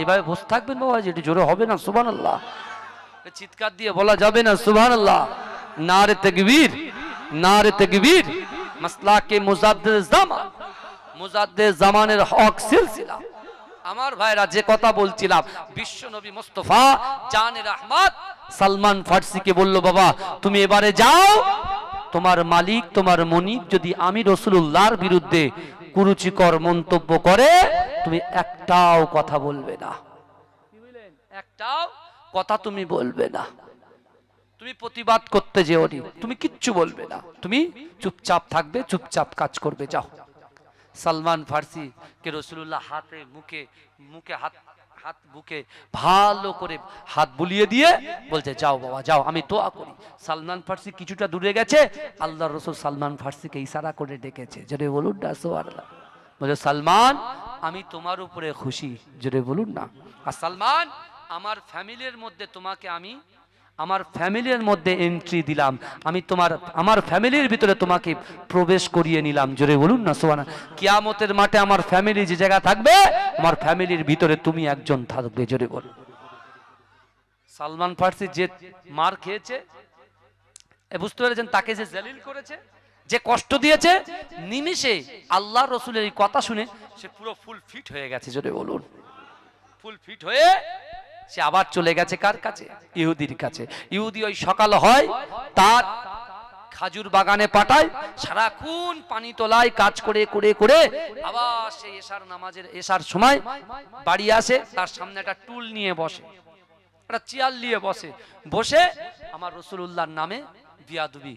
এভাবে বসে থাকবেন বাবা যেটি জোরে হবে না? সুবহানাল্লাহ। চিৎকার দিয়ে বলা যাবে না? সুবহানাল্লাহ। নারে তাকবীর নারে তাকবীর। মাসলাকে মুজাদ্দিদ জামান, মুজাদ্দিদ জামানের হক সিলসিলা। আমার ভাইরা যে কথা বলছিলাম, বিশ্ব নবী মোস্তফা জানের আহমদ সালমান ফার্সিকে বলল, বাবা, তুমি এবারে যাও তোমার মালিক, তোমার মনিব যদি আমি রসুল্লাহর বিরুদ্ধে কুরুচিকর মন্তব্য করে, তুমি একটাও কথা বলবে না। একটাও কথা তুমি বলবে না। তুমি প্রতিবাদ করতে যেওনি তুমি কিচ্ছু বলবে না। তুমি চুপচাপ থাকবে, চুপচাপ কাজ করবে, যাও। সালমান ফার্সি কে রসুল্লাহ হাতে মুখে মুখে হাত হাত বুকে ভালো করে হাত বুলিয়ে দিয়ে বলছে, যাও বাবা, যাও, আমি দোয়া করি। সালমান ফার্সি কিছুটা দূরে গেছে আল্লাহ রসুল সালমান ফার্সিকে ইশারা করে ডেকেছে যদি বলুন না সোয়াল্লাহ বলে সালমান, আমি তোমার উপরে খুশি। জোরে বলুন না। আর সালমান, আমার ফ্যামিলির মধ্যে তোমাকে আমি আমার ফ্যামিলির মধ্যে এন্ট্রি দিলাম। আমি তোমার, আমার ফ্যামিলির ভিতরে তোমাকে প্রবেশ করিয়ে নিলাম। জোরে বলুন না সোয়ানা কিয়ামতের মাঠে আমার ফ্যামিলি যে জায়গা থাকবে, আমার ফ্যামিলির ভিতরে তুমি একজন থাকবে। জোরে বল সালমান ফার্সি যে মার খেয়েছে বুঝতে পেরেছেন, তাকে যে জলিল করেছে, যে কষ্ট দিয়েছে, নিমিষে আল্লাহ রসুলের এই কথা শুনে সে পুরো ফুল ফিট হয়ে গেছে। জোরে বলুন। ফুল ফিট হয়ে সে আবার চলে গেছে কার কাছে? ইহুদির কাছে। ইহুদি ওই সকাল হয়, তার খাজুর বাগানে পাঠায়, সারাক্ষণ পানি তোলায়, কাজ করে করে করে, আবার সেই এশার নামাজের এশার সময় বাড়ি আসে, তার সামনে একটা টুল নিয়ে বসে, একটা চেয়ার নিয়ে বসে। বসে আমার রসুলুল্লাহর নামে বিয়াদুবি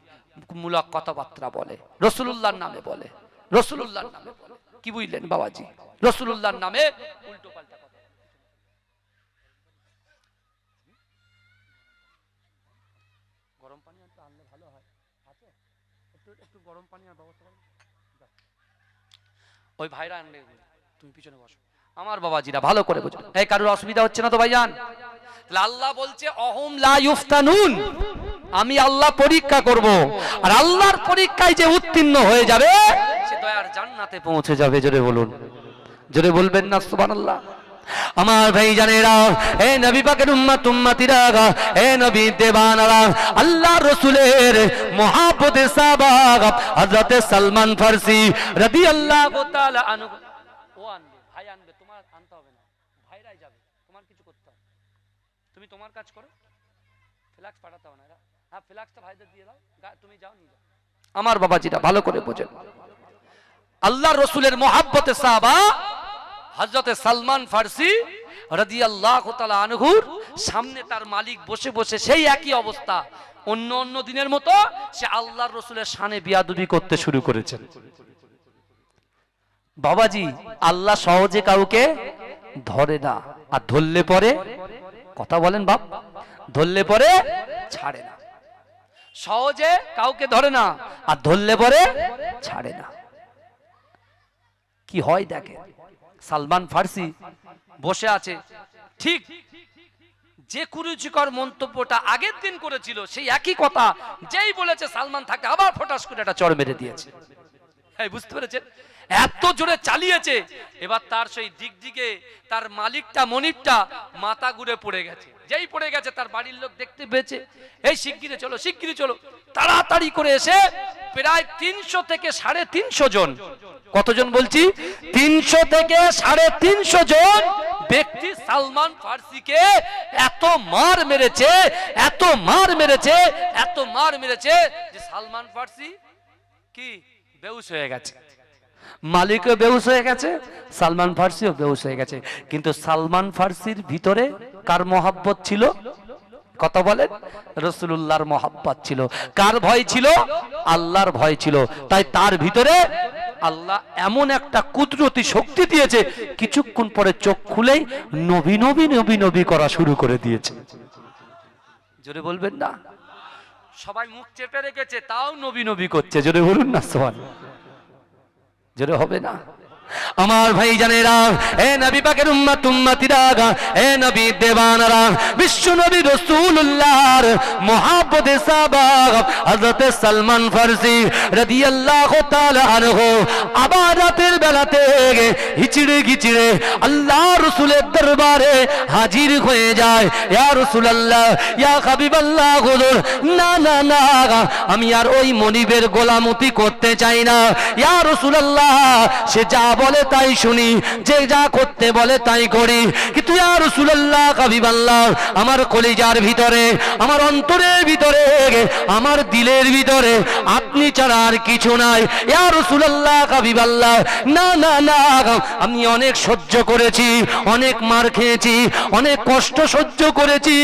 মূলক কথাবার্তা বলে। রসুলুল্লাহর নামে বলে। রসুলুল্লাহর নামে কি বুঝলেন বাবাজি? রসুলুল্লাহর নামে উল্টো পাল্টা কথা গরম পানি আনতে আনলে ভালো হয় আছে একটু একটু গরম পানি আর ব্যবস্থা ওই ভাইরা আনলে তুমি পিছনে বসো। আমার বাবাজিরা ভালো করে এই, কারোর অসুবিধা হচ্ছে না তো ভাইজান? আল্লাহ বলছে, অহম লা ইফতানুন আমি আল্লাহ পরীক্ষা করব। আর আল্লাহর পরীক্ষায় যে উত্তীর্ণ হয়ে যাবে, সে দয়ার জান্নাতে পৌঁছে যাবে। জোরে বলুন। জোরে বলবেন না, সুবহানাল্লাহ। আমার ভাই জানেরা এ নবী পাকের উম্মত উম্মতিরা এ নবী দেবানারা আল্লাহ রসুলের মহাপতে হযরতে সালমান ফারসি তাআলা আনহু ও আনবে ভাই আনবে তোমার আনতে হবে না। ভাইরাই যাবে তোমার কিছু করতে হবে তুমি তোমার কাজ করো। ফ্ল্যাক্স পাঠাতে হবে না এরা। হ্যাঁ ফ্ল্যাক্সটা ভাইদের দিয়ে দাও তুমি যাও নিয়ে যাও। আমার বাবাজিরা ভালো করে বোঝেন। আল্লাহ রসুলের মহাব্বতে সাহাবা হজরতে সালমান ফার্সি রাদিয়াল্লাহু তাআলা আনহুর সামনে তার মালিক বসে বসে সেই একই অবস্থা। অন্য অন্য দিনের মতো সে আল্লাহর রসুলের শানে বিয়াদবি করতে শুরু করেছেন। বাবাজি, আল্লাহ সহজে কাউকে ধরে না, আর ধরলে পরে কথা বলেন বাপ, ধরলে পরে ছাড়ে না। সহজে কাউকে ধরে না, আর ধরলে পরে ছাড়ে না। কি হয় দেখে সালমান ফার্সি বসে আছে। ঠিক যে কুরুচিকর মন্তব্যটা আগের দিন করেছিল, সেই একই কথা যেই বলেছে সালমান থাকে আবার ফটাস করে একটা চড় মেরে দিয়েছে। হ্যাঁ বুঝতে পেরেছেন? এত জোরে চালিয়েছে, এবার তার সেই দিক দিকে তার মালিকটা মনিরটা মাথা ঘুরে পড়ে গেছে। যেই পড়ে গেছে তার বাড়ির লোক দেখতে পেয়েছে। এই শিগগিরে চলো শিগগিরি চলো। তাড়াতাড়ি করে এসে প্রায় তিনশো থেকে সাড়ে তিনশো জন, কতজন বলছি? তিনশো থেকে সাড়ে তিনশো জন ব্যক্তি সালমান ফার্সিকে এত মার মেরেছে, এত মার মেরেছে, এত মার মেরেছে যে সালমান ফার্সি কি? বেউস হয়ে গেছে। মালিকও বেউস হয়ে গেছে, সালমান ফার্সিও বেউস হয়ে গেছে। কিন্তু সালমান ফার্সির ভিতরে কার মহাব্বত ছিল? কথা বলেন। রসুল্লাহর মহাব্বত ছিল। কার ভয় ছিল? আল্লাহর ভয় ছিল। তাই তার ভিতরে আল্লাহ এমন একটা কুদরতি শক্তি দিয়েছে, কিছুক্ষণ পরে চোখ খুলেই নবী নবী নবী নবী করা শুরু করে দিয়েছে। জোরে বলবেন না? সবাই মুখ চেপে রেখেছে, তাও নবী নবী করছে। জোরে বলুন না সোহান জোরে হবে না? আমার ভাই জানেরা এ নবী পাকের উম্মত উম্মতিরা এ নবী দেবানারা বিশ্ব নবী রাসূলুল্লাহর মুহাব্বতে সাহাবা হযরত সালমান ফারসি রাদিয়াল্লাহু তাআলা আনহু, আবার রাতের বেলাতে হিচড়ে গিচড়ে আল্লাহ রাসূলের দরবারে হাজির হয়ে যায়। ইয়া রাসূলুল্লাহ, ইয়া হাবিবাল্লাহ, হুজুর, না না না আমি আর ওই মনিবের গোলামতি করতে চাই না। ইয়া রাসূলুল্লাহ, সে যা বলে তাই শুনি, যে যা করতে বলে তাই করি। কিন্তু ইয়া রাসূলুল্লাহ হাবিবাল্লাহ আমার কলিজার ভিতরে, আমার অন্তরের ভিতরে, আমার দিলের ভিতরে আপনি ছাড়া আর কিছু নাই। ইয়া রাসূলুল্লাহ হাবিবাল্লাহ না না না, আমি অনেক সহ্য করেছি, অনেক মার খেয়েছি, অনেক কষ্ট সহ্য করেছি,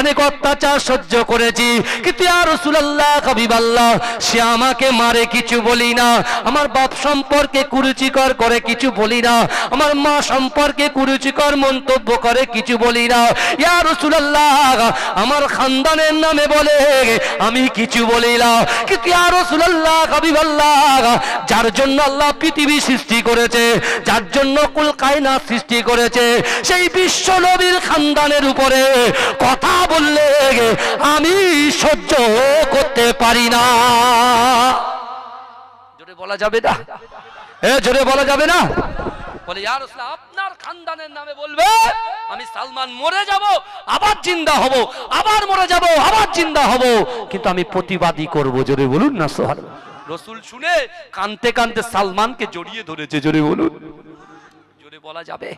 অনেক অত্যাচার সহ্য করেছি। কিন্তু ইয়া রাসূলুল্লাহ হাবিবাল্লাহ সে আমাকে মারে কিছু বলি না। আমার বাপ সম্পর্কে কুরুচিকর করে কিছু বলি না। আমার মা সম্পর্কে কুরুচিকর মন্তব্য করে, কিছু বলি না। ইয়া রাসূলুল্লাহ, আমার খানদানের নামে বলে, আমি কিছু বলি না। কিন্তু ইয়া রাসূলুল্লাহ, হাবিবাল্লাহ, যার জন্য আল্লাহ পৃথিবী সৃষ্টি করেছে, যার জন্য কুল কায়নাত সৃষ্টি করেছে, সেই বিশ্ব নবীর খানদানের উপরে কথা বললে আমি সহ্য করতে পারি না। জোরে বলা যাবে না? এ, জোরে বলা যাবে না? বলে ইয়া রাসূলুল্লাহ আপনার খানদানের নামে বলবে, আমি সালমান মরে যাব, আবার জিন্দা হব, আবার মরে যাব, আবার জিন্দা হব। কিন্তু আমি প্রতিবাদী করব, জোরে বলুন না সোহার রসুল শুনে কানতে কানতে সালমানকে জড়িয়ে ধরেছে, জোরে বলুন। জোরে বলা যাবে?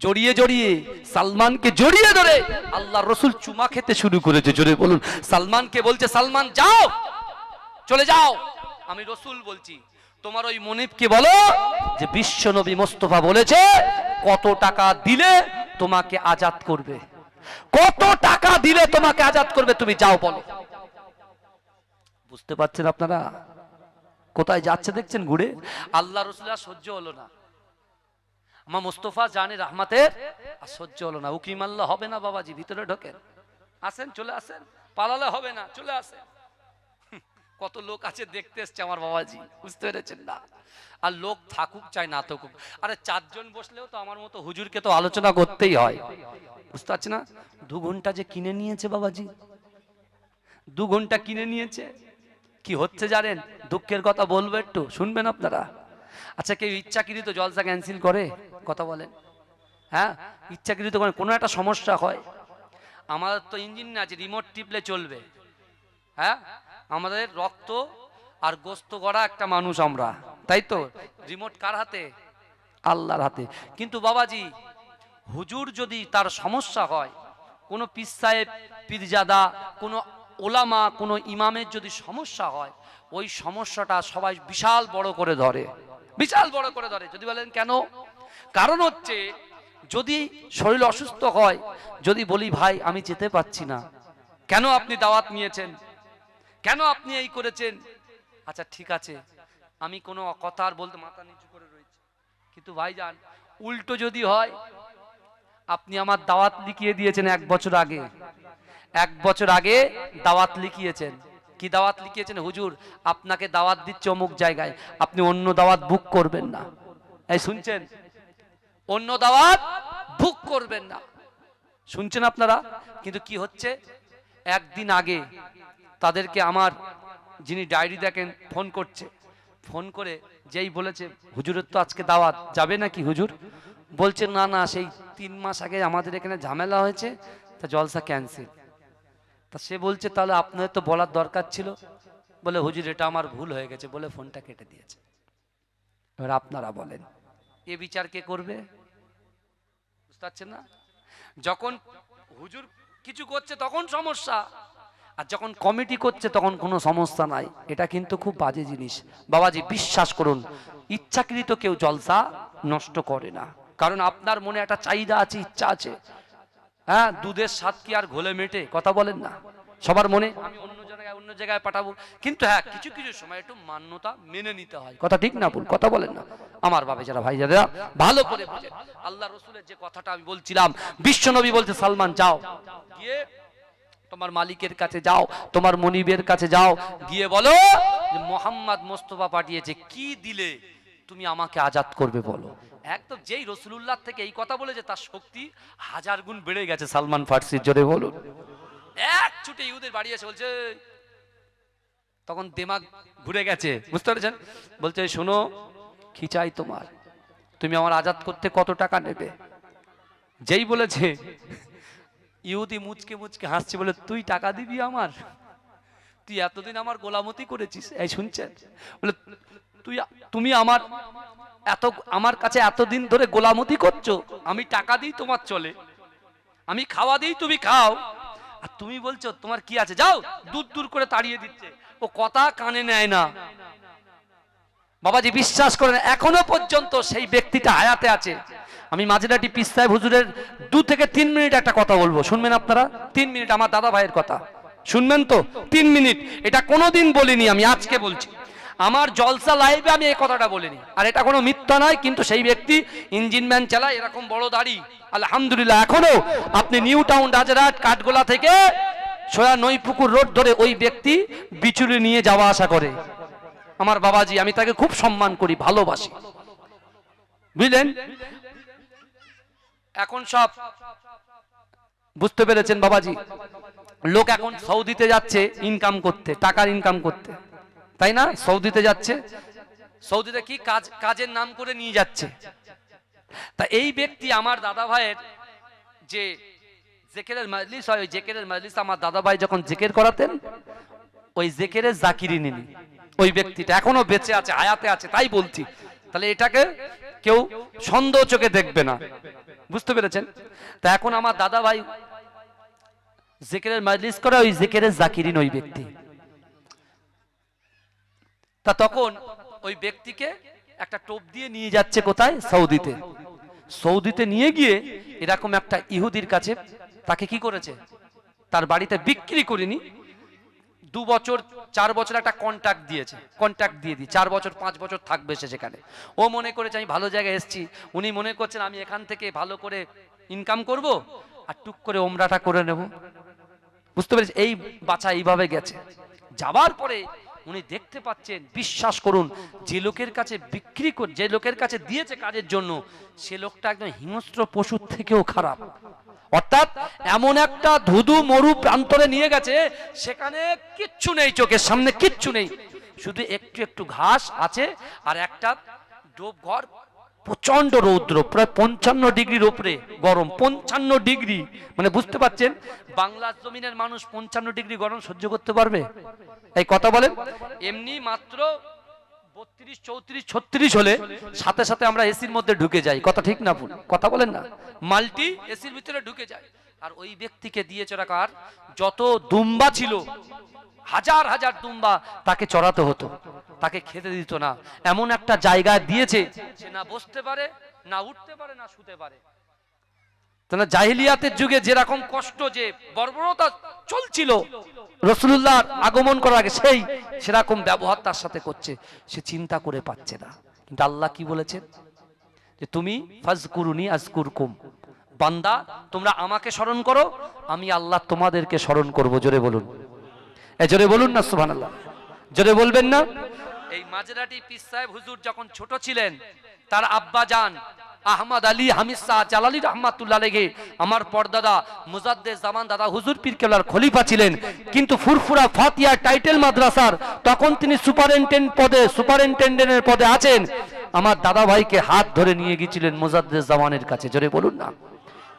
জড়িয়ে জড়িয়ে সালমানকে জড়িয়ে ধরে আল্লাহ রসুল চুমা খেতে শুরু করেছে, জোরে বলুন। সালমানকে বলছে, সালমান, যাও, চলে যাও। আমি রসুল বলছি তোমার ওই মনিবকে বলো? যে বিশ্ব নবী মোস্তফা বলেছে, কত টাকা দিলে তোমাকে আজাদ করবে? কত টাকা দিলে তোমাকে আজাদ করবে, তুমি যাও বলো। বুঝতে পারছেন আপনারা? কোথায় যাচ্ছে দেখছেন ঘুরে? আল্লাহ রসুল্লাহ সহ্য হলো না। আমার মোস্তফা জানে রহমাতের, আর সহ্য হলো না। উকিম আল্লাহ হবে না বাবাজি, ভিতরে ঢোকেন। আসেন, চলে আসেন। পালালে হবে না, চলে আসেন। কত লোক আছে দেখতে এসছে আমার বাবাজি, বুঝতে পেরেছেন না? আর লোক থাকুক চাই, না থাকুক। আরে চারজন বসলেও তো আমার মতো হুজুরকে তো আলোচনা করতেই হয়। বুঝতে পারছি না? দু ঘণ্টা যে কিনে নিয়েছে বাবাজি। দু ঘণ্টা কিনে নিয়েছে। কি হচ্ছে জানেন? দুঃখের কথা বলব একটু, শুনবেন আপনারা? আচ্ছা কেউ ইচ্ছাকৃত জলসা ক্যান্সেল করে? কথা বলেন। হ্যাঁ? ইচ্ছাকৃত করে কোনো একটা সমস্যা হয়। আমাদের তো ইঞ্জিন না আছে রিমোট টিপলে চলবে। হ্যাঁ? আমাদের রক্ত আর গোস্ত করা একটা মানুষ আমরা, তাই তো? রিমোট কার হাতে? আল্লাহর হাতে। কিন্তু বাবাজি, হুজুর যদি তার সমস্যা হয়, কোনো পীর সাহেব, পীরজাদা, কোনো ওলামা, কোনো ইমামের যদি সমস্যা হয়, ওই সমস্যাটা সবাই বিশাল বড় করে ধরে। বিশাল বড় করে ধরে। যদি বলেন কেন? কারণ হচ্ছে, যদি শরীর অসুস্থ হয়, যদি বলি, ভাই, আমি যেতে পারছি না। কেন আপনি দাওয়াত নিয়েছেন? কেন আপনি এই করেছেন? আচ্ছা ঠিক আছে। আমি কোনো কথা আর বলতে মাথা নিচু করে রয়েছি। কিন্তু ভাইজান, উল্টো যদি হয়, আপনি আমার দাওয়াত লিখিয়ে দিয়েছেন এক বছর আগে। এক বছর আগে দাওয়াত লিখিয়েছেন। কি দাওয়াত লিখিয়েছেন? হুজুর, আপনাকে দাওয়াত দিচ্ছে অমুক জায়গায়। আপনি অন্য দাওয়াত বুক করবেন না। এই শুনছেন? অন্য দাওয়াত বুক করবেন না। শুনছেন আপনারা? কিন্তু কি হচ্ছে? একদিন আগে তাদেরকে আমার যিনি ডায়েরি দেখেন, ফোন করছে। ফোন করে যেই বলেছে, হুজুরের তো আজকে দাওয়াত, যাবে নাকি হুজুর? বলছে, না না, সেই তিন মাস আগে আমাদের এখানে ঝামেলা হয়েছে, তা জলসা ক্যান্সেল। তা সে বলছে, তাহলে আপনাদের তো বলার দরকার ছিল। বলে, হুজুর, এটা আমার ভুল হয়ে গেছে। বলে, ফোনটা কেটে দিয়েছে। এবার আপনারা বলেন, এ বিচার কে করবে? বুঝতে পারছেন না? যখন হুজুর কিছু করছে, তখন সমস্যা। আর যখন কমিটি করছে তখন কোনো সমস্যা নাই। এটা কিন্তু খুব বাজে জিনিস। বাবাজি, বিশ্বাস করুন, ইচ্ছাকৃত কেউ জলসা নষ্ট করে না। কারণ আপনার মনে একটা চাহিদা আছে, ইচ্ছা আছে। হ্যাঁ দুধের স্বাদ কি আর ঘোলে মেটে? কথা বলেন না। সবার মনে? আমি অন্য জায়গায় অন্য জায়গায় পাঠাবো। কিন্তু হ্যাঁ কিছু কিছু সময় একটু মান্যতা মেনে নিতে হয়। কথা ঠিক না ভুল? কথা বলেন না। আমার বাবে যারা, ভাই যারা ভালো করে বুঝেন। আল্লাহ রসুলের যে কথাটা আমি বলছিলাম, বিশ্বনবী বলছে, সালমান, যাও। গিয়ে তোমার মালিকের কাছে যাও, তোমার মনিবের কাছে যাও, গিয়ে বলো মোহাম্মদ মোস্তফা পাঠিয়েছে, কি দিলে তুমি আমাকে আজাদ করবে বলো। একদম যেই রসুলুল্লাহ থেকে এই কথা বলেছে, তার শক্তি হাজার গুণ বেড়ে গেছে, সালমান ফার্সির জোরে বলুন। এক ছুটে ইহুদের বাড়ি এসে বলছে, তখন দেমাগ ঘুরে গেছে, বুঝতে পেরেছেন? বলছে, শোনো কি চাই তোমার। তুমি আমার আজাদ করতে কত টাকা নেবে? যেই বলেছে ইহুদি মুচকে মুচকে হাসছে, বলে, তুই টাকা দিবি আমার? তুই এতদিন আমার গোলামতি করেছিস, এই শুনছেন? বলে, তুই, তুমি আমার এত, আমার কাছে এতদিন ধরে গোলামতি করছ, আমি টাকা দিই তোমার চলে, আমি খাওয়া দিই তুমি খাও, আর তুমি বলছো, তোমার কি আছে? যাও, দূর দূর করে তাড়িয়ে দিচ্ছে, ও কথা কানে নেয় না। বাবাজি, বিশ্বাস করেন, এখনও পর্যন্ত সেই ব্যক্তিটা হায়াতে আছে। আমি মাঝেরাটি পিস্তায় হুজুরের দু থেকে তিন মিনিট একটা কথা বলব। শুনবেন আপনারা? তিন মিনিট, আমার দাদা ভাইয়ের কথা। শুনবেন তো? তিন মিনিট। এটা কোনোদিন বলিনি আমি, আজকে বলছি। আমার জলসা লাইভে আমি এই কথাটা বলিনি। আর এটা কোনো মিথ্যা নয়, কিন্তু সেই ব্যক্তি ইঞ্জিন ম্যান চালায়, এরকম বড় দাড়ি। আলহামদুলিল্লাহ, এখনও আপনি নিউ টাউন রাজারহাট কাঠগোলা থেকে সোয়া নৈপুকুর রোড ধরে ওই ব্যক্তি বিচুলি নিয়ে যাওয়া আসা করে। আমার বাবাজি, আমি তাকে খুব সম্মান করি, ভালোবাসি। বুঝলেন? এখন সব বুঝতে পেরেছেন বাবাজি? লোক এখন সৌদিতে যাচ্ছে ইনকাম করতে, টাকার ইনকাম করতে। তাই না? সৌদিতে যাচ্ছে, সৌদিতে কি কাজ, কাজের নাম করে নিয়ে যাচ্ছে। তা এই ব্যক্তি আমার দাদা ভাইয়ের যে জেকেরের মাজলিস হয়, ওই জেকেরের মাজলিস আমার দাদা ভাই যখন জেকের করাতেন, ওই জেকেরের জাকিরি নিনি ওই ব্যক্তিটা এখনও বেঁচে আছে, হায়াতে আছে, তাই বলছি। তাহলে এটাকে কেউ সন্দেহ চোখে দেখবে না। বুঝতে পেরেছেন? তা এখন আমার দাদা ভাই জেকেরের মাজলিস করে, ওই জেকেরের জাকিরিন ওই ব্যক্তি। তা তখন ওই ব্যক্তিকে একটা টোপ দিয়ে নিয়ে যাচ্ছে কোথায়? সৌদিতে। সৌদিতে নিয়ে গিয়ে এরকম একটা ইহুদির কাছে তাকে কি করেছে? তার বাড়িতে বিক্রি করিনি। দু বছর, চার বছর একটা কন্ট্যাক্ট দিয়েছে। কন্ট্যাক্ট দিয়ে দিই। চার বছর, পাঁচ বছর থাকবে সে সেখানে। ও মনে করেছে, আমি ভালো জায়গায় এসেছি। উনি মনে করছেন, আমি এখান থেকে ভালো করে ইনকাম করব আর টুক করে ওমরাটা করে নেব। বুঝতে পেরেছি? এই বাচ্চা এইভাবে গেছে। যাবার পরে উনি দেখতে পাচ্ছেন, বিশ্বাস করুন, যে লোকের কাছে বিক্রি কর, যে লোকের কাছে দিয়েছে কাজের জন্য, সে লোকটা একদম হিংস্র পশুর থেকেও খারাপ। অর্থাৎ এমন একটা ধুধু মরু প্রান্তরে নিয়ে গেছে, সেখানে কিচ্ছু নেই চোখের সামনে, কিচ্ছু নেই। শুধু একটু একটু ঘাস আছে আর একটা ডোব ঘর প্রচণ্ড রৌদ্র, প্রায় পঞ্চান্ন ডিগ্রির ওপরে গরম, পঞ্চান্ন ডিগ্রি। মানে বুঝতে পারছেন? বাংলার জমিনের মানুষ পঞ্চান্ন ডিগ্রি গরম সহ্য করতে পারবে? এই কথা বলেন? এমনি মাত্র বত্রিশ, চৌত্রিশ, ছত্রিশ হলে সাথে সাথে আমরা এসির মধ্যে ঢুকে যাই। কথা ঠিক না কথা বলেন না? মাল্টি এসির ভিতরে ঢুকে আর ওই ব্যক্তিকে দিয়ে চড়াকার যত দুম্বা ছিল, হাজার হাজার দুম্বা তাকে চড়াতে হতো। তাকে খেতে দিত না। এমন একটা জায়গায় দিয়েছে সে না বসতে পারে, না উঠতে পারে, না শুতে পারে। তাহলে জাহিলিয়াতের যুগে যেরকম কষ্ট যে বর্বরতা চলছিল রসুল্লাহ আগমন করার আগে সেই সেরকম ব্যবহার তার সাথে করছে, সে চিন্তা করে পাচ্ছে না। কিন্তু আল্লাহ কি বলেছেন যে তুমি ফাজকুরুনি আজকুরকুম। বান্দা, তোমরা আমাকে স্মরণ করো, আমি আল্লাহ তোমাদেরকে স্মরণ করব। জোরে বলুন। এ জোরে বলুন না, সুবহানাল্লাহ। জোরে বলবেন না? এই মাজরাটি পীর সাহেব হুজুর যখন ছোট ছিলেন, তার আব্বা যান আহমদ আলী হামিদ শাহ জালালি রহমাতুল্লাহ লেগে আমার পরদাদা মুজাদ্দে জামান দাদা হুজুর পীর কেবলার খলিফা ছিলেন। কিন্তু ফুরফুরা ফাতিয়া টাইটেল মাদ্রাসার, তখন তিনি সুপারিনটেন্ডেন্ট পদে, সুপারিনটেন্ডেন্টের পদে আছেন। আমার দাদা ভাইকে হাত ধরে নিয়ে গিয়েছিলেন মুজাদ্দে জামানের কাছে। জোরে বলুন না।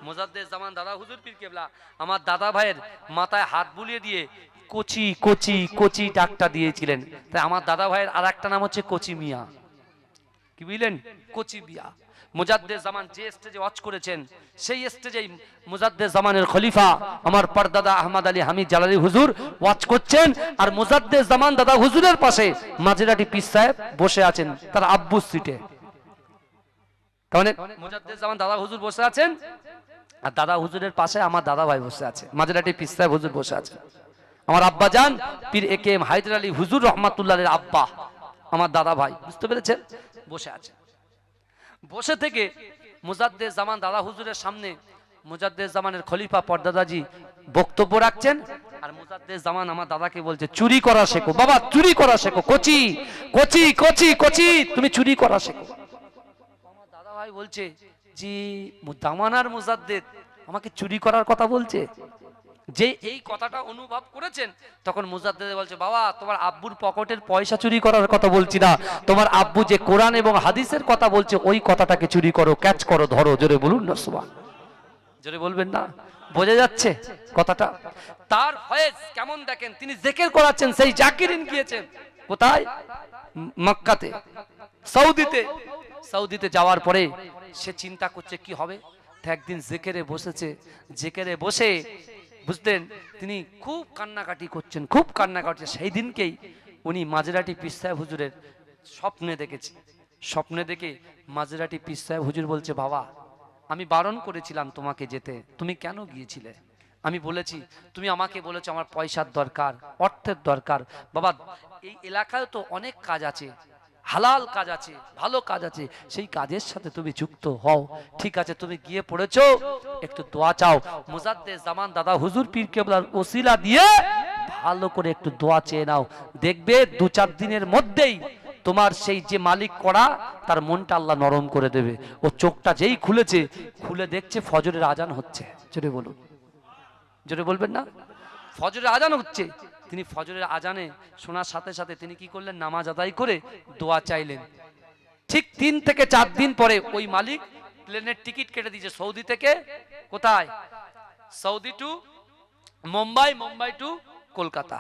মোজাদ্দেদ জামান দাদা হুজুর পীর কেবলা, আমার দাদা ভাইয়ের মাথায় হাত বুলিয়ে দিয়ে কোচি কোচি কোচি ডাকটা দিয়েছিলেন। তাই আমার দাদা ভাইয়ের আর একটা নাম হচ্ছে কোচি মিয়া। কি বুঝলেন? কোচি মিয়া। মুজাদ্দে জামান যে স্টেজে ওয়াচ করেছেন, সেই স্টেজেই মুজাদ্দে জামানের খলিফা আমার পরদাদা আহমদ আলী হামিদ জালালি হুজুর ওয়াচ করছেন, আর মুজাদ্দে জামান দাদা হুজুরের পাশে মাঝেরাটি পিস সাহেব বসে আছেন, তার আব্বুর সিটে। তাহলে মুজাদ্দেদ জামান দাদা হুজুর বসে আছেন, আর দাদা হুজুরের পাশে আমার দাদা ভাই বসে আছে মাঝেরাটি পিস্তায় হুজুর বসে আছে। আমার আব্বা যান পীর A K M Haidar Ali হুজুর রহমাতুল্লাহের আব্বা, আমার দাদা ভাই, বুঝতে পেরেছেন? বসে আছে। বসে থেকে মুজাদ্দে জামান দাদা হুজুরের সামনে মুজাদ্দে জামানের খলিফা পর্দাদাজি বক্তব্য রাখছেন। আর মুজাদ্দে জামান আমার দাদাকে বলছে, চুরি করা শেখো, বাবা, চুরি করা শেখো, কচি কচি কচি কচি, তুমি চুরি করা শেখো। আমার দাদা ভাই বলছে, জি দামানার মুজাদ্দেদ আমাকে চুরি করার কথা বলছে। যে এই কথাটা অনুভব করেছেন, তখন মুজাদ্দেদ বলছে, বাবা, তোমার আব্বুর পকেটের পয়সা চুরি করার কথা বলছি না। তোমার আব্বু যে কোরআন এবং হাদিসের কথা বলছে, ওই কথাটাকে চুরি করো, ক্যাচ করো, ধরো, জোরে বলুন না, সুবহান। জোরে বলবেন না? বোঝা যাচ্ছে কথাটা? তার ফয়েজ কেমন দেখেন? তিনি জেকের করাচ্ছেন, সেই জাকিরিন গিয়েছেন। কোথায়? মক্কাতে। সৌদিতে। সৌদিতে যাওয়ার পরে সে চিন্তা করছে, কি হবে? একদিন জেকেরে বসেছে। জেকেরে বসে বুঝলেন? তিনি খুব কান্নাকাটি করছেন, খুব কান্নাকাটি সেই দিনকেই উনি মাজরাটি পিসায় হুজুরের স্বপ্নে দেখেছে। স্বপ্নে দেখে মাজরাটি পিসায় হুজুর বলছে, বাবা, আমি বারণ করেছিলাম তোমাকে যেতে। তুমি কেন গিয়েছিলে? আমি বলেছি, তুমি আমাকে বলেছ আমার পয়সার দরকার, অর্থের দরকার। বাবা, এই এলাকায় তো অনেক কাজ আছে। হালাল কাজ আছে, ভালো কাজ আছে, সেই কাজের সাথে তুমি যুক্ত হও। ঠিক আছে, তুমি গিয়ে পড়েছো, একটু দোয়া চাও। মুজাদ্দে জামান দাদা হুজুর পীর কেবলার ওসিলা দিয়ে ভালো করে একটু দোয়া চেয়ে নাও। দেখবে দু চার দিনের মধ্যেই তোমার সেই যে মালিক করা, তার মনটা আল্লাহ নরম করে দেবে। ও চোখটা যেই খুলেছে, খুলে দেখছে ফজরের আজান হচ্ছে। জোরে বলুন। জোরে বলবেন না? ফজরের আজান হচ্ছে। তিনি ফজরের আজানে শোনার সাথে সাথে তিনি কি করলেন? নামাজ আদায় করে দোয়া চাইলেন। ঠিক তিন থেকে চার দিন পরে ওই মালিক প্লেনের টিকিট কেটে দিয়েছে। সৌদি থেকে কোথায়? Saudi to Mumbai Mumbai to Kolkata.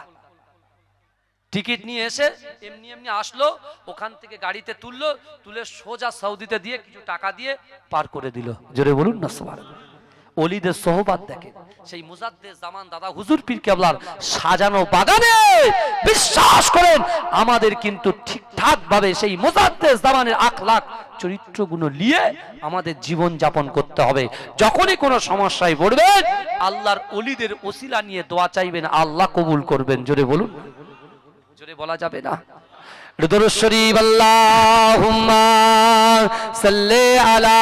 Ticket নিয়ে এসে এমনি এমনি আসলো, ওখান থেকে গাড়িতে তুললো, তুলে সোজা সৌদিতে দিয়ে কিছু টাকা দিয়ে পার করে দিল। জোরে বলুন না সবার অলিদের সহবাদ দেখেন। সেই মুজাদ্দের জামান দাদা হুজুর পীর কেবলার সাজানো বাগানে বিশ্বাস করেন, আমাদের কিন্তু ঠিকঠাক ভাবে সেই মুজাদ্দের জামানের আখলাখ, চরিত্রগুলো নিয়ে আমাদের জীবন যাপন করতে হবে। যখনই কোনো সমস্যায় পড়বেন, আল্লাহর অলিদের ওসিলা নিয়ে দোয়া চাইবেন, আল্লাহ কবুল করবেন। জোরে বলুন। জোরে বলা যাবে না? দরুদ শরীফ, আল্লাহুম্মা সাল্লি আলা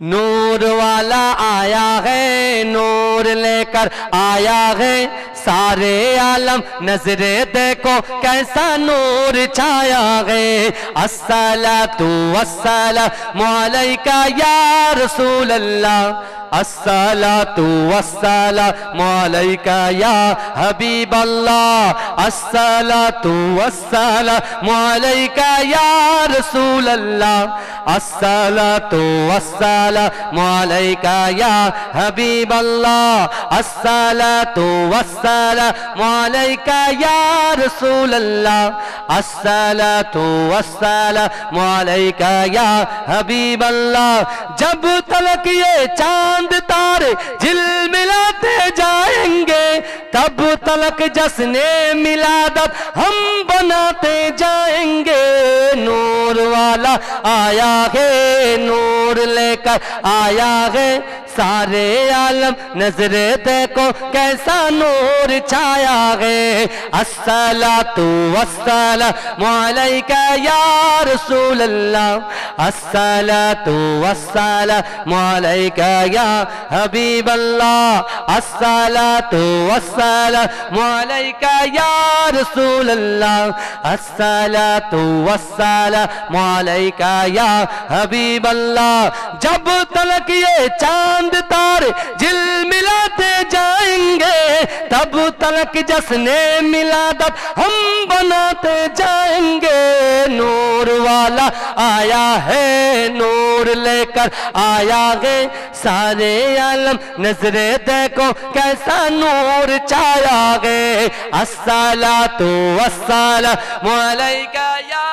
نور والا آیا ہے نور لے کر آیا ہے۔ सारे आलम नजरे देखो कैसा नूर छाया है अस्सला तू अस्सला मौलिका या रसूल अल्लाह अस्सलातु वस्सलामु अलैका या हबीब अल्लाह अस्सलातु वस्सलामु अलैका या रसूल अल्लाह अस्सलातु वस्सलामु अलैका या हबीब अल्लाह السلام علیکہ یا رسول اللہ السلام السلام علیکہ یا حبیب اللہ جب تلک یہ چاند تارے جل ملاتے جائیں گے، تب تلک جسن ملادت ہم بناتے جائیں گے. نور والا آیا ہے، نور لے کر آیا ہے. सारे आलम नजरे देखो कैसा नूर छाया है अस्सलातु वस्सलामु अलैका या रसूल अल्लाह अस्सलातु वस्सलामु अलैका या हबीब अल्लाह अस्सलातु वस्सलामु अलैका या रसूल अल्लाह अस्सलातु वस्सलामु अलैका या हबीब अल्लाह जब तलक ये चांद چاند تار جل ملاتے جائیں گے، تب تلک جسنے ملا دب ہم بناتے جائیں گے۔ نور والا آیا ہے، نور لے کر آیا گے سارے عالم نظرے دیکھو، کیسا نور چایا گے السلام تو السلام علیکہ یا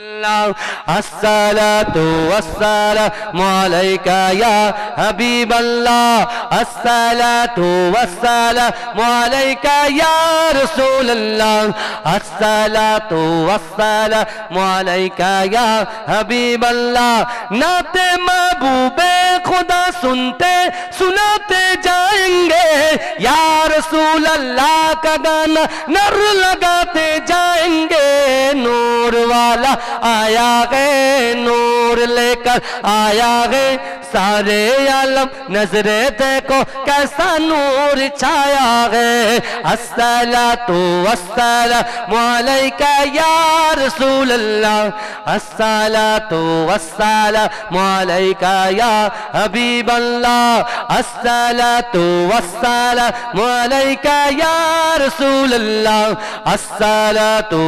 الله الصلاة والسلام عليك يا حبيب الله الصلاة والسلام عليك يا رسول اللہ الصلاة والسلام عليك يا حبيب الله نعت محبوب خدا سنتے سناتے جائیں گے یا رسول اللہ کا گانا نر لگاتے جائیں گے نور والا आया है नूर लेकर आया है सारे आलम नजरे देखो कैसा नूर छाया है अस्सला तो अस्सला मौलिका या रसूल अल्लाह अस्सला तो अस्सला मौलिका या हबीब अल्लाह अस्सला तो अस्सला मौलिका या रसूल अल्लाह अस्सला तो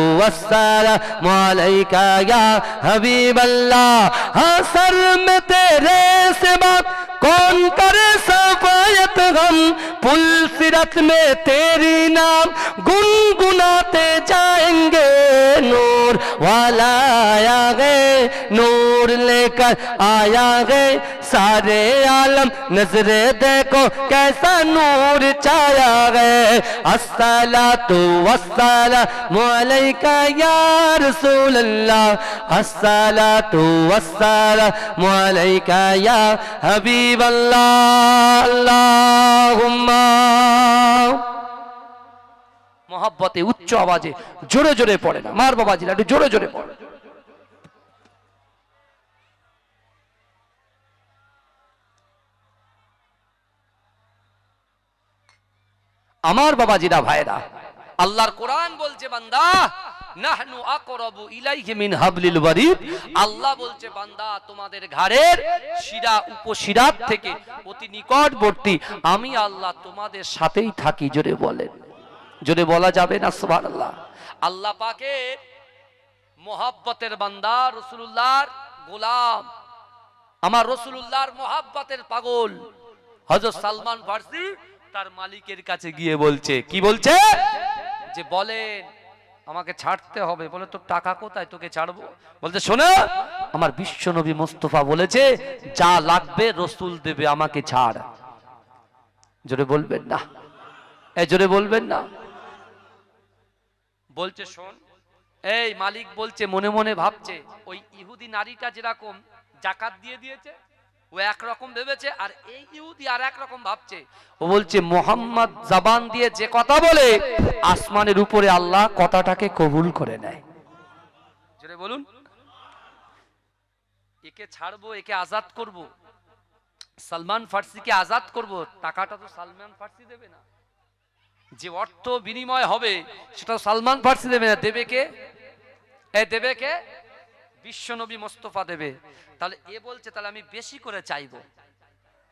یا حبیب اللہ ہاں سر میں تیرے سوا کون کر صفایت غم؟ پل سرت میں تیری نام گنگناتے جائیں گے نور، والا آیا گئے، نور لے کر آیا گئے सारे आलम नजरे देखो कैसा नूर छाया गए अस्सला तो वस्सला मौलिका या रसूल अल्लाह अस्सला तो वस्सला मौलिका या हबीब अल्लाह अल्लाहुम्मा মহাব্বতে উচ্চ আওয়াজে জোরে জোরে পড়ে না মার বাবাজিরা একটু জোরে জোরে পড়ে আমার বাবাজিরা ভাইরা আল্লাহর কোরআন বলছে, বান্দা, নাহনু আল্লাহ বলছে, বান্দা, তোমাদের ঘাড়ের শিরা উপশিরাত থেকে অতি নিকটবর্তী। আমি আল্লাহ তোমাদের সাথেই থাকি বলেন। বলা যাবে না আল্লাহ মোহাব্বতের বান্দা রসুল্লাহর গোলাম। আমার রসুল্লাহর মোহাব্বতের পাগল। হজরত সালমান ফার্সি তার মালিকের কাছে গিয়ে বলছে, কি বলছে? যে বলেন, আমাকে ছাড়তে হবে। বলে, তোর টাকা কোথায়? তোকে ছাড়বো? বলতে শোনো, আমার বিশ্ব নবী মোস্তফা বলেছে, যা লাগবে রসুল দেবে, আমাকে ছাড়। জোরে বলবেন না? এ জোরে বলবেন না? বলছে, শোন, এই মালিক বলছে, মনে মনে ভাবছে, ওই ইহুদি নারীটা যেরকম জাকাত দিয়ে দিয়েছে ও একরকম ভেবেছে আর এই ইহুদি আর একরকম ভাবছে। ও বলছে, মোহাম্মদ জবান দিয়ে যে কথা বলে, আসমানের উপরে আল্লাহ কথাটাকে কবুল করে নেয়। জোরে বলুন। একে ছাড়বো, একে আজাদ করব। সালমান ফার্সিকে আজাদ করব, টাকাটা তো সালমান ফার্সি দেবে না। যে অর্থ বিনিময় হবে সেটা সালমান ফার্সি দেবে না। দেবে কে? এ দেবে কে? বিশ্বনবী মোস্তফা দেবে, তাহলে এ বলছে, তাহলে আমি বেশি করে চাইব।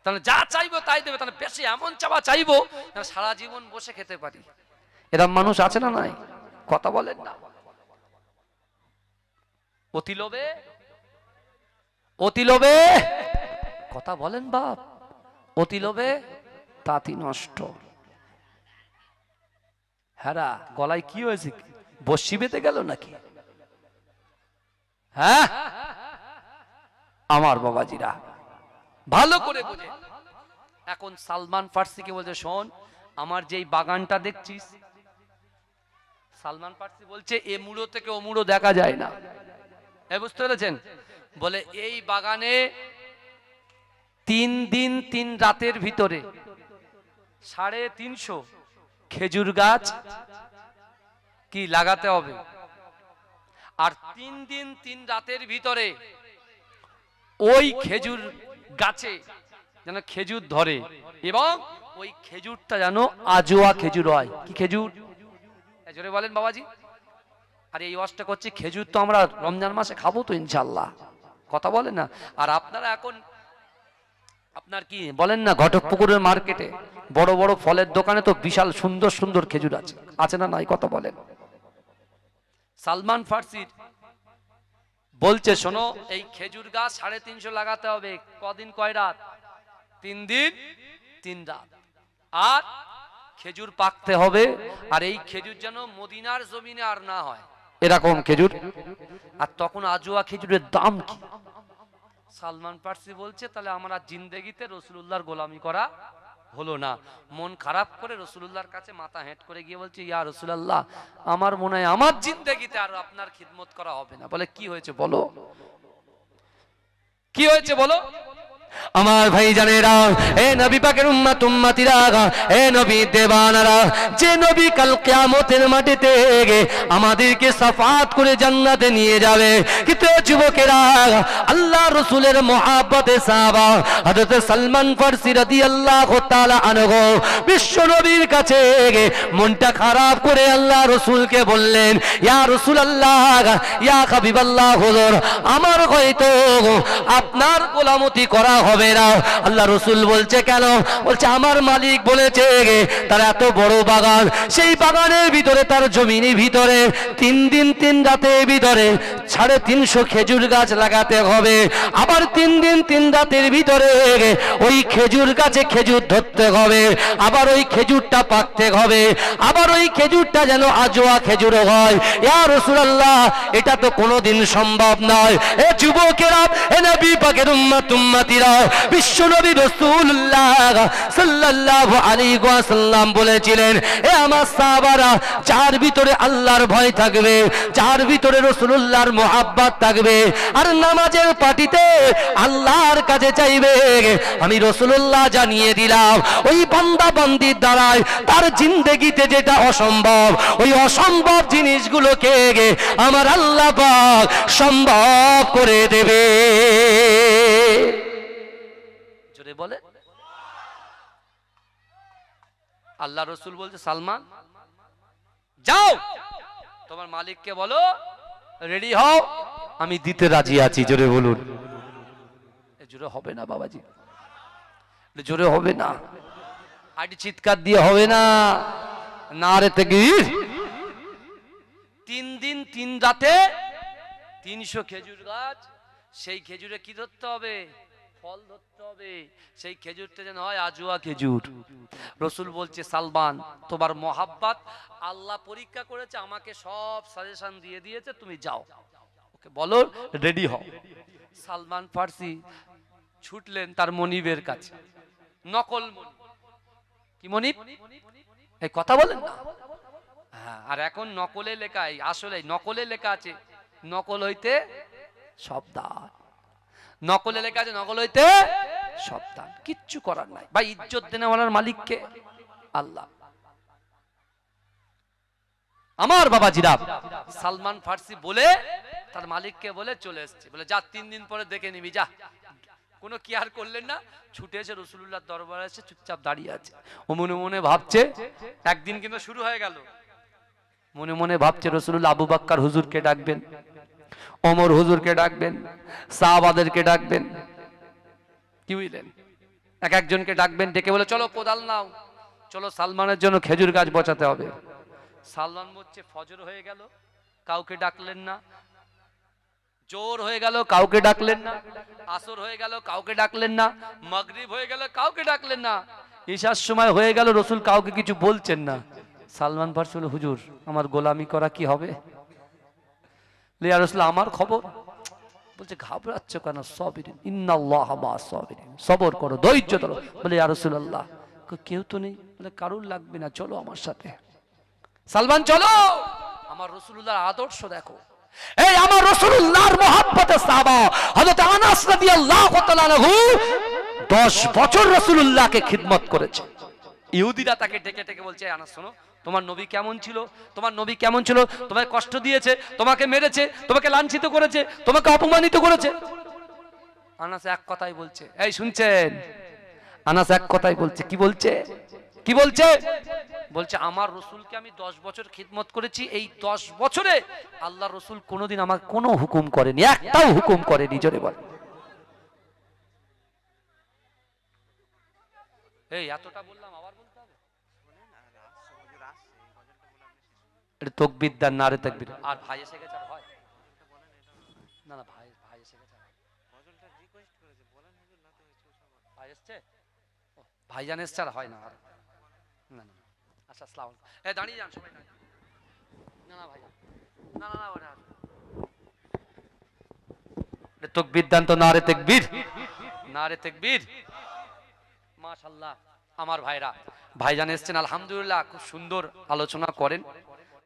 তাহলে যা চাইব তাই দেবে, তাহলে বেশি এমন চাওয়া চাইব সারা জীবন বসে খেতে পারি। এরম মানুষ আছে না নাই? কথা বলেন না। অতি লোভে? অতি লোভে? কথা বলেন বাপ। অতি লোভে? তাঁতি নষ্ট। হ্যাঁ গলায় কি হয়েছে? বসি বেঁধে গেল নাকি? হ্যাঁ? আমার বাবাজিরা, ভালো করে বোঝে। এখন সালমান ফার্সিকে বলছে, শোন, আমার যেই বাগানটা দেখছিস, সালমান ফার্সি বলছে, এ মুড়ো থেকে ও মুড়ো দেখা যায় না। এ বুঝতে পেরেছেন? বলে, এই বাগানে তিন দিন, তিন রাতের ভিতরে সাড়ে তিনশো খেজুর গাছ কি লাগাতে হবে? আর তিন দিন, তিন রাতের ভিতরে ওই খেজুর গাছে যেন খেজুর ধরে এবং ওই খেজুরটা যেন আজোয়া খেজুর হয়। কি খেজুর? জোরে বলেন বাবাজি। আর, এই ওয়াজটা করছি, খেজুর তো আমরা রমজান মাসে খাব তো ইনশাল্লাহ কথা বলেন না। আর আপনারা এখন, আপনার কি, বলেন না ঘটকপুকুরের মার্কেটে বড় বড় ফলের দোকানে তো বিশাল সুন্দর সুন্দর খেজুর আছে। আছে না নাই? কথা বলেন। সালমান ফার্সির। বলছে, শোনো, এই খেজুর গাছ সাড়ে তিনশো লাগাতে হবে। কদিন কয় রাত? তিন দিন, তিন রাত। আর খেজুর পাকতে হবে, আর এই খেজুর যেন মদিনার জমিনে আর না হয়। এরকম খেজুর? আর তখন আজুয়া খেজুরের দাম কি? সালমান পার্সি বলছে, তাহলে আমরা জিন্দেগিতে রসুল্লাহর গোলামি করা হলো না। মন খারাপ করে রসুল্লাহর কাছে মাথা হেঁট করে গিয়ে বলছে, ইয়া রসুল্লাহ আমার মনে হয় আমার জিন্দেগিতে আর আপনার খিদমত করা হবে না। বলে, কি হয়েছে বলো? কি হয়েছে বলো? আমার ভাই জানেরা এ নবী পাকের উম্মাত উম্মাতিরা, এ নবী দেবানারা যে নবী কাল কিয়ামতের মাটিতে গে আমাদেরকে সাফাত করে জান্নাতে নিয়ে যাবে। কিন্তু যুবকেরা, আল্লাহ রসুলের মহাব্বতে সাহাবা, হযরত সালমান ফারসি রাদিয়াল্লাহু তাআলা আনহু বিশ্ব নবীর কাছে গে মনটা খারাপ করে আল্লাহ রসুলকে বললেন, ইয়া রসুল আল্লাহ ইয়া হাবিবাল্লাহ হুজুর, আমার হয়তো আপনার গোলামতি করা হবে না আল্লাহ রসুল বলছে, কেন? বলছে, আমার মালিক বলেছে তার এত বড় বাগান, সেই বাগানের ভিতরে, তার জমিনের ভিতরে, তিন দিন তিন রাতের ভিতরে, সাড়ে তিনশো খেজুর গাছ লাগাতে হবে। আবার তিন দিন তিন রাতের ভিতরে ওই খেজুর গাছে খেজুর ধরতে হবে। আবার ওই খেজুরটা পাকতে হবে। আবার ওই খেজুরটা যেন আজোয়া খেজুর হয়। ইয়া রাসূলুল্লাহ, এটা তো কোনোদিন সম্ভব নয়। এ যুবকেরা, এ নবী পাকের উম্মত উম্মতিরা বিশ্ব নবী রাসূলুল্লাহ সাল্লাল্লাহু আলাইহি ওয়াসাল্লাম বলেছিলেন, এ আমার সাহাবারা, যার ভিতরে আল্লাহর ভয় থাকবে, যার ভিতরে রাসূলুল্লাহর মোহাব্বত থাকবে, আর নামাজের পাটিতে আল্লাহর কাছে চাইবে। আমি রসুল্লাহ জানিয়ে দিলাম, ওই বান্দা বান্দির দ্বারাই তার জিন্দেগিতে যেটা অসম্ভব, ওই অসম্ভব জিনিসগুলোকে আমার আল্লাহ সম্ভব করে দেবে। জোরে বলে? আল্লাহ রসুল বলছে, সালমান, যাও! তোমার মালিককে বলো, রেডি হও, আমি দিতে রাজি আছি, জোরে বলুন। জোরে হবে না, বাবাজি? জোরে হবে না। আইডি চিৎকার দিয়ে হবে না। না রে তেগির তিন দিন, তিন রাতে তিনশো খেজুর গাছ, সেই খেজুরে কি ধরতে হবে? ফল ধরতে হবে। সেই খেজুরটা যেন হয় আজুয়া খেজুর। রসুল বলছে, সালমান, তোমার মহাব্বাত আল্লাহ পরীক্ষা করেছে, আমাকে সব সাজেশন দিয়ে দিয়েছে, তুমি যাও। ওকে বলো রেডি হও। সালমান ফার্সি ছুটলেন তার মনিবের কাছে। নকল কি মনিব? এই কথা বলেন না। হ্যাঁ আর এখন নকলে লেখাই আসলে নকলে লেখা আছে, নকল হইতে শব্দান নকলে লেখা আছে নকল হইতে শব্দান কিচ্ছু করার নাই। ভাই, ইজ্জত দেনেওয়ালার মালিককে আল্লাহ। আমার বাবা জিরাব সালমান ফার্সি বলে তার মালিককে বলে চলে এসছে। বলে, যা, তিন দিন পরে দেখে নিবি, যা। কোনো কেয়ার করলেন না? ছুটে এসে রসুল্লাহ দরবারে এসে চুপচাপ দাঁড়িয়ে আছে। ও মনে মনে ভাবছে, একদিন কিন্তু শুরু হয়ে গেল। মনে মনে ভাবছে রসুল্লাহ আবু বাক্কার হুজুরকে ডাকবেন। ওমর হুজুরকে ডাকবেন, সাহাবাদেরকে ডাকবেন। কি বুঝলেন? এক একজনকে ডাকবেন, ডেকে বলে, চলো কোদাল নাও, চলো সালমানের জন্য খেজুর গাছ বচাতে হবে। সালমান বলছে, ফজর হয়ে গেল, কাউকে ডাকলেন না। জোর হয়ে গেল, কাউকে ডাকলেন না। আসর হয়ে গেল, কাউকে ডাকলেন না। মাগরিব হয়ে গেল, কাউকে ডাকলেন না। ঈশার সময় হয়ে গেল, রসুল কাউকে কিছু বলছেন না। সালমান ফারসুল হুজুর, আমার গোলামি করা কি হবে? আমার খবর? বলছে, ঘাবড়াচ্ছ কেন? সবিরিন, ইন্নাল্লাহ মা সবিরিন, সবর করো, ধৈর্য ধরো। বলে, ইয়া কেউ তো নেই? বলে, কারুর লাগবে না, চলো আমার সাথে। সালমান, চলো! আমার রসুলুল্লাহর আদর্শ দেখো। এই আমার রসুলুল্লাহর মহাব্বতে সাহাবা, হযরত আনাস রাদিয়াল্লাহু তাআলা আনহু 10 বছর রসুলুল্লাহকে খিদমত করেছে। ইহুদিরা তাকে ডেকে ডেকে বলছে, আনাস, শোনো তোমার নবী কেমন ছিল? তোমার নবী কেমন ছিল? তোমাকে কষ্ট দিয়েছে, তোমাকে মেরেছে, তোমাকে লাঞ্ছিত করেছে, তোমাকে অপমানিত করেছে। আনাস এক কথাই বলছে, এই শুনছেন? আনাস এক কথাই বলছে, কি বলছে? কি বলছে? বলছে, আমার রসুলকে আমি দশ বছর খিদমত করেছি, এই দশ বছরে আল্লাহ রসুল কোনোদিন আমার কোনো হুকুম করেনি, একটাও হুকুম করেনি, জোরে বল। এই, এতটা বললাম আবার বলতে হবে এটা তকবির দেন না রে তকবির। আর ভাই এসে গেছে আর হয়। না না ভাই ভাই এসে গেছে। ভাই এসছে? ও, ভাইজান এসছে আর হয় না আর না না আচ্ছা আসসালাম এ দাঁড়িয়ে যান সবাই না না ভাই না না না ওটা তকবির দেন তো না রে তকবির। না রে তকবির। মাশাল্লাহ আমার ভাইরা। ভাইজান এসছেন আলহামদুলিল্লাহ খুব সুন্দর আলোচনা করেন।